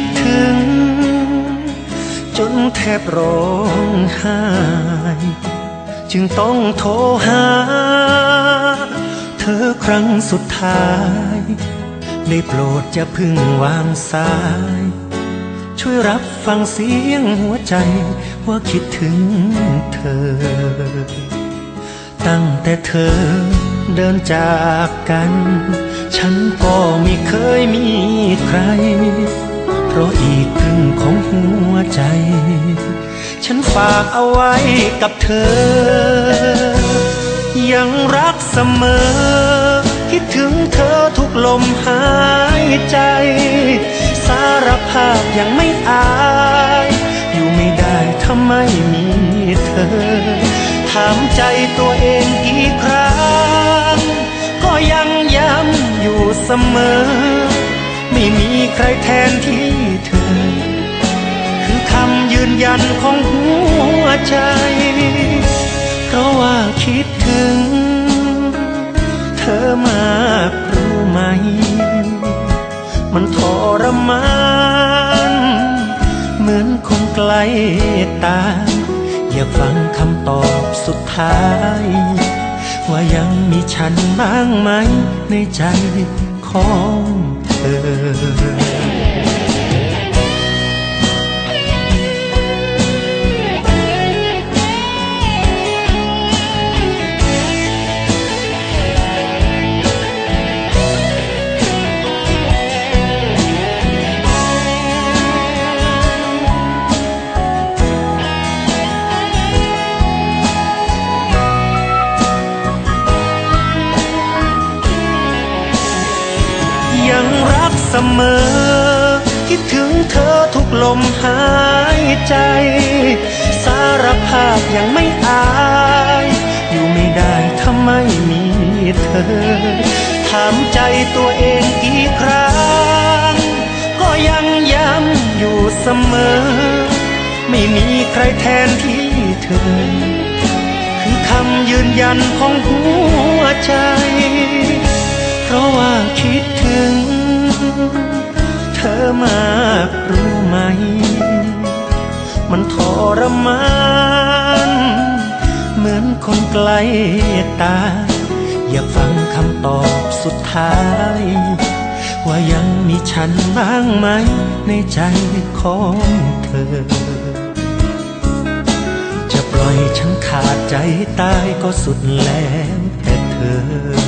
ดถึง จนแทบร้องไห้ จึงต้องโทรหา เธอครั้งสุดท้าย ได้โปรดจะพึ่งวางสาย ช่วยรับฟังเสียงหัวใจว่าคิดถึงเธอ ตั้งแต่เธอเดินจากกัน ฉันก็ไม่เคยมีใคร เพราะอีกครึ่งของหัวใจ ฉันฝากเอาไว้กับเธอ ยังรักเสมอ คิดถึงเธอทุกลมหายใจ สารภาพยังไม่อาย อยู่ไม่ได้ถ้าไม่มีเธอ ถามใจตัวเองกี่ครั้ง ก็ยังย้ำอยู่เสมอ ไม่มีใครแทนที่เธอ คือคำยืนยันของหัวใจ เพราะว่าคิดถึง เธอมากรู้ไหม มันทรมาน เหมือนคงไกลตา อยากฟังคำตอบสุดท้าย ว่ายังมีฉันบ้างไหมในใจของ へ。 สมอ คิดถึงเธอทุกลมหายใจ สารภาพยังไม่อาย อยู่ไม่ได้ถ้าไม่มีเธอ ถามใจตัวเองกี่ครั้ง ก็ยังย้ำอยู่เสมอ ไม่มีใครแทนที่เธอ คือคำยืนยันของหัวใจ เพราะว่าคิด อมากรู้ไหม มันทรมาน เหมือนคนไกลตา อย่าฟังคำตอบสุดท้าย ว่ายังมีฉันบ้างไหม ในใจของเธอ จะปล่อยฉันขาดใจตายก็สุดแล้วแต่เธ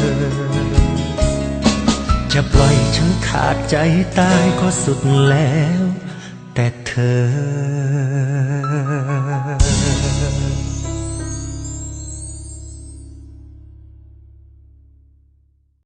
อ จะปล่อยฉันขาดใจตายก็สุดแล้ว แต่เธอ